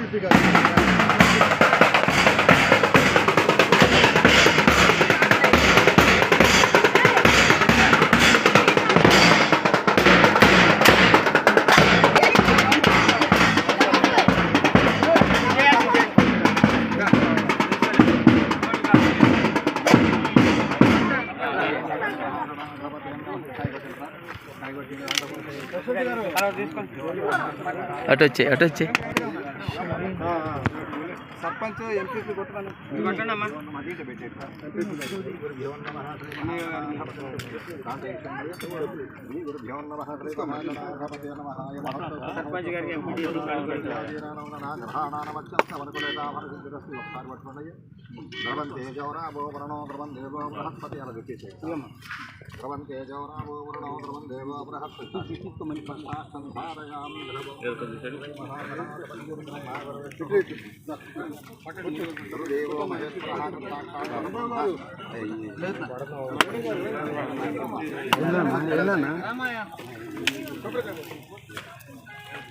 MPP గారు అటు వచ్చే అటు వచ్చే. సర్పంచ్ సర్పంచ్ గారికి ఎంపీటీసీ ద్రవంతే జౌరాభో వరణో ద్రవం దేవో బృహస్పతి అలా చెప్పేసి ద్రవంతే జౌరాభో వరణో ద్రవం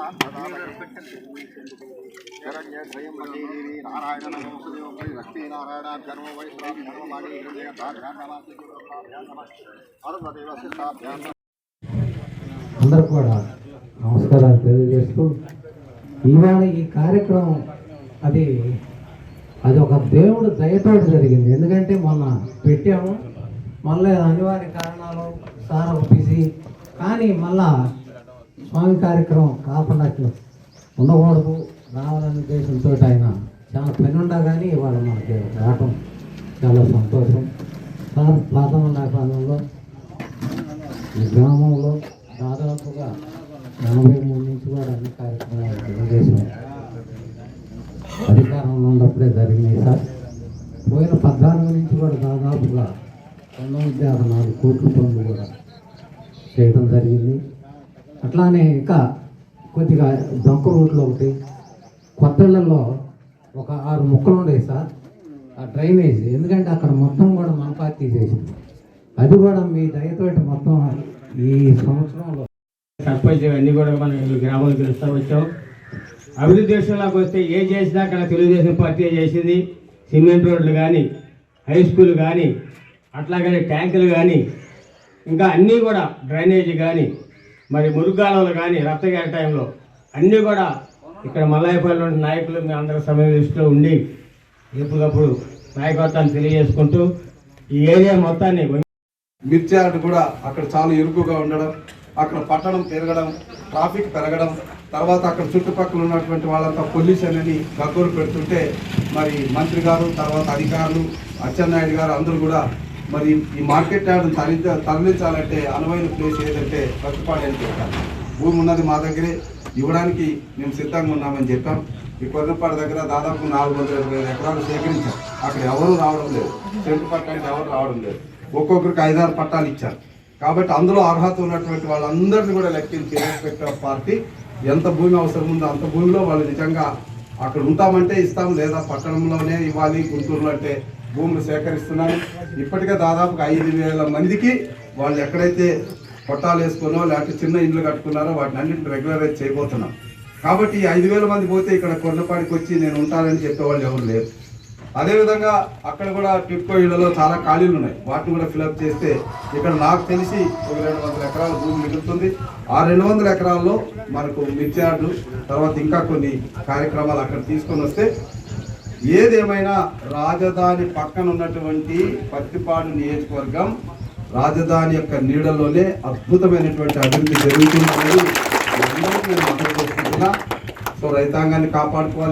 సంధారయామి దేవో శేషిరెడ్డి అటు అందరూ కూడా నమస్కారాలు తెలియజేస్తూ ఇవాళ ఈ కార్యక్రమం అది అది ఒక దేవుడు దయతో జరిగింది. ఎందుకంటే మొన్న పెట్టాము. మళ్ళీ అనివార్య కారణాలు సార్ బిజీ కానీ మళ్ళా స్వామి కార్యక్రమం కాకుండా ఉండకూడదు. రావాలనే ఉద్దేశంతో ఆయన చాలా పని కానీ ఇవాళ మనకి రావటం చాలా సంతోషం. సార్ ప్రాథమ కాలంలో ఈ గ్రామంలో దాదాపుగా ఎనభై మూడు నుంచి కూడా అన్ని కార్యక్రమాలు తెలుగుదేశం అధికారంలో ఉన్నప్పుడే జరిగినాయి సార్. పోయిన పద్నాలుగు నుంచి కూడా దాదాపుగా పంతొమ్మిది యాభై నాలుగు కోట్ల పనులు కూడా చేయడం జరిగింది. అట్లానే ఇంకా కొద్దిగా డొంక రోడ్లో ఒకటి కొత్తళ్ళల్లో ఒక ఆరు ముక్కలు ఉండేవి సార్ ఆ డ్రైనేజ్. ఎందుకంటే అక్కడ మొత్తం కూడా మన పార్టీ చేసింది అది కూడా మీ దయతోటి మొత్తం ఈ సంవత్సరంలో సర్పంచ్ అన్నీ కూడా మనం గ్రామాలు గెలుస్తూ వచ్చాం. అభివృద్ధి విషయంలోకి వస్తే ఏం చేసినా అక్కడ తెలుగుదేశం పార్టీ చేసింది. సిమెంట్ రోడ్లు కానీ హై స్కూల్ కానీ అట్లాగనే ట్యాంకులు కానీ ఇంకా అన్నీ కూడా డ్రైనేజీ కానీ మరి మురుగాలంలో కానీ రక్తగారి టైంలో అన్నీ కూడా ఇక్కడ మల్లాయపల్లి ఉన్న నాయకులు మీ అందరి సమయం దృష్టిలో ఉండి ఎప్పటికప్పుడు నాయకత్వాన్ని తెలియజేసుకుంటూ ఈ ఏరియా మొత్తాన్ని మిర్చి కూడా అక్కడ చాలా ఇరుకుగా ఉండడం అక్కడ పట్టణం పెరగడం ట్రాఫిక్ పెరగడం తర్వాత అక్కడ చుట్టుపక్కల ఉన్నటువంటి వాళ్ళంతా పొల్యూషన్ అని గగ్గోలు పెడుతుంటే మరి మంత్రి గారు తర్వాత అధికారులు అచ్చెన్నాయుడు గారు అందరూ కూడా మరి ఈ మార్కెట్ యార్డ్ తరలి తరలించాలంటే అనువైన ప్లేస్ ఏదంటే ప్రతిపాడు అని చెప్పాను భూమి ఉన్నది మా దగ్గరే ఇవ్వడానికి మేము సిద్ధంగా ఉన్నామని చెప్పాం. ఈ కొర్రపాడు దగ్గర దాదాపు నాలుగు వందల ఇరవై ఐదు ఎకరాలు సేకరించాం. అక్కడ ఎవరు రావడం లేదు. సెంటు పట్టానికి ఎవరు రావడం లేదు. ఒక్కొక్కరికి ఐదారు పట్టాలు ఇచ్చారు. కాబట్టి అందులో అర్హత ఉన్నటువంటి వాళ్ళందరినీ కూడా లెక్కించి పెట్టే పార్టీ ఎంత భూమి అవసరం ఉందో అంత భూమిలో వాళ్ళు నిజంగా అక్కడ ఉంటామంటే ఇస్తాం లేదా పట్టణంలోనే ఇవ్వాలి గుంటూరులో అంటే భూములు సేకరిస్తున్నాను. ఇప్పటికే దాదాపుగా ఐదు వేల మందికి వాళ్ళు ఎక్కడైతే పట్టాలు వేసుకున్నో లేకపోతే చిన్న ఇండ్లు కట్టుకున్నారో వాటిని అన్నింటిని రెగ్యులరైజ్ చేయబోతున్నాం. కాబట్టి ఐదు వేల మంది పోతే ఇక్కడ కొండపాడికి వచ్చి నేను ఉంటానని చెప్పేవాళ్ళు ఎవరు లేరు. అదేవిధంగా అక్కడ కూడా టిప్కో ఇళ్ళలో చాలా ఖాళీలు ఉన్నాయి. వాటిని కూడా ఫిలప్ చేస్తే ఇక్కడ నాకు తెలిసి ఒక రెండు వందల ఎకరాల భూమి మిగులుతుంది. ఆ రెండు వందల ఎకరాల్లో మనకు మిర్చార్డు తర్వాత ఇంకా కొన్ని కార్యక్రమాలు అక్కడ తీసుకొని వస్తే ఏదేమైనా రాజధాని పక్కన ఉన్నటువంటి పత్తిపాడు నియోజకవర్గం రాజధాని యొక్క నీడలోనే అద్భుతమైనటువంటి అభివృద్ధి జరుగుతుందని నేను మనవి సో రైతాంగాన్ని కాపాడుకోవాలి.